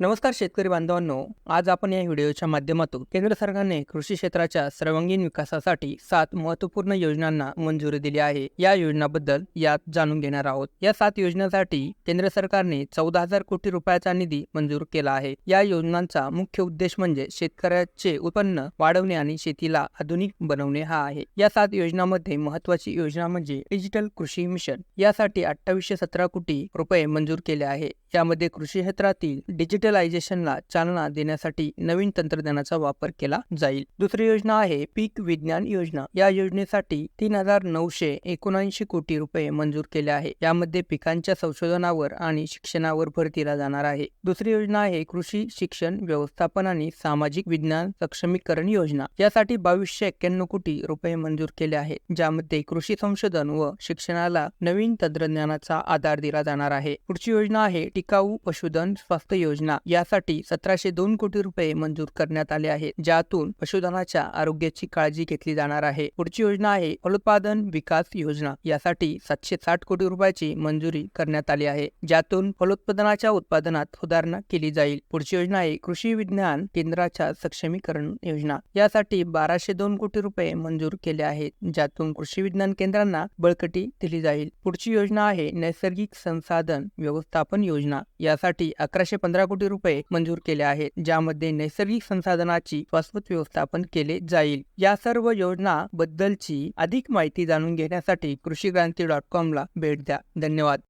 नमस्कार शेतकरी बांधवांनो. आज आपण या व्हिडिओच्या माध्यमातून केंद्र सरकारने कृषी क्षेत्राच्या सर्वांगीण विकासासाठी सात महत्त्वपूर्ण योजनांना मंजुरी दिली आहे. या योजनाबद्दल यात जाणून घेणार आहोत. या सात योजनांसाठी केंद्र सरकारने चौदा हजार कोटी रुपयाचा निधी मंजूर केला आहे. या योजनांचा मुख्य उद्देश म्हणजे शेतकऱ्याचे उत्पन्न वाढवणे आणि शेतीला आधुनिक बनवणे हा आहे. या सात योजनांमध्ये महत्वाची योजना म्हणजे डिजिटल कृषी मिशन. यासाठी अठ्ठावीसशे सतरा कोटी रुपये मंजूर केले आहे. यामध्ये कृषी क्षेत्रातील डिजिटलायझेशनला चालना देण्यासाठी नवीन तंत्रज्ञानाचा वापर केला जाईल. दुसरी योजना आहे पीक विज्ञान योजना. या योजनेसाठी तीन हजार नऊशे एकोणऐंशी कोटी रुपये मंजूर केले आहे. यामध्ये पिकांच्या संशोधनावर आणि शिक्षणावर भर दिला जाणार आहे. दुसरी योजना आहे कृषी शिक्षण व्यवस्थापन आणि सामाजिक विज्ञान सक्षमीकरण योजना. यासाठी बावीसशे एक्क्याण्णव कोटी रुपये मंजूर केले आहेत ज्यामध्ये कृषी संशोधन व शिक्षणाला नवीन तंत्रज्ञानाचा आधार दिला जाणार आहे. पुढची योजना आहे टिकाऊ पशुधन स्वास्थ्य योजना यासाठी सतराशे दोन कोटी रुपये मंजूर करण्यात आले आहेत ज्यातून पशुधनाच्या आरोग्याची काळजी घेतली जाणार आहे. पुढची योजना आहे फलोत्पादन विकास योजना. यासाठी सातशे साठ कोटी रुपयाची मंजुरी करण्यात आली आहे ज्यातून फलोत्पादनाच्या उत्पादनात सुधारणा केली जाईल. पुढची योजना आहे कृषी विज्ञान केंद्राच्या सक्षमीकरण योजना. यासाठी बाराशे दोन कोटी रुपये मंजूर केले आहेत ज्यातून कृषी विज्ञान केंद्रांना बळकटी दिली जाईल. पुढची योजना आहे नैसर्गिक संसाधन व्यवस्थापन योजना. यासाठी अकराशे पंधरा कोटी रुपये मंजूर केले आहेत ज्यामध्ये नैसर्गिक संसाधनाची शाश्वत व्यवस्थापन केले जाईल. या सर्व योजना बद्दलची अधिक माहिती जाणून घेण्यासाठी कृषी क्रांती डॉट कॉम ला भेट द्या. धन्यवाद.